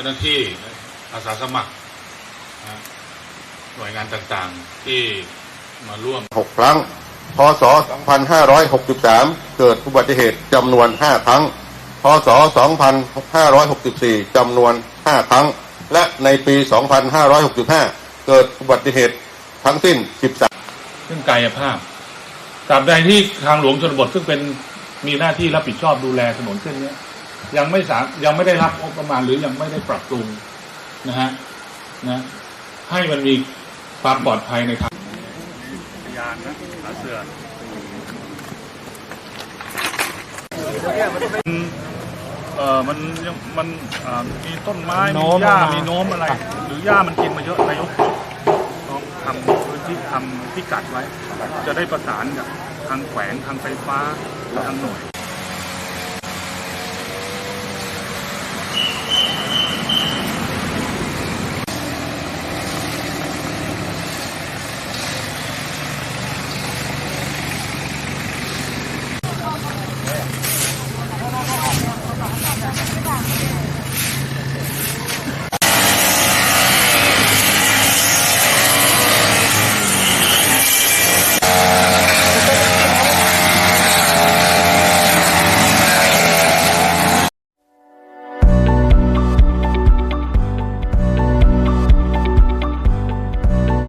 าหน้าที่อาสาสมัครนะหน่วยงานต่างๆที่มาร่วม 6 ครั้ง พศ 2563 เกิดอุบัติเหตุจำนวน 5 ครั้ง พศ 2564 จำนวน 5 ครั้ง และในปี 2565 เกิดอุบัติเหตุทั้งสิ้น 13 ซึ่งกายภาพตราบใดที่ทางหลวงชนบทซึ่งเป็นมีหน้าที่รับผิดชอบดูแลถนนเส้นเนี้ ยยังไม่สามยังไม่ได้รับงบประมาณหรือยังไม่ได้ปรับปรุงนะฮะนะให้มันมีความปลอดภัยในทางยานนะหาเสือเออมันยังมันอ่ามีต้นไม้โน้มีมหญ้าลงมามีมีโน้มอะไร หรือหญ้ามันกินมาเยอะนายกต้องทำพื้นที่ทำพิกัดไว้ จะได้ประสานกับทางแขวงทางไฟฟ้าทางหน่วย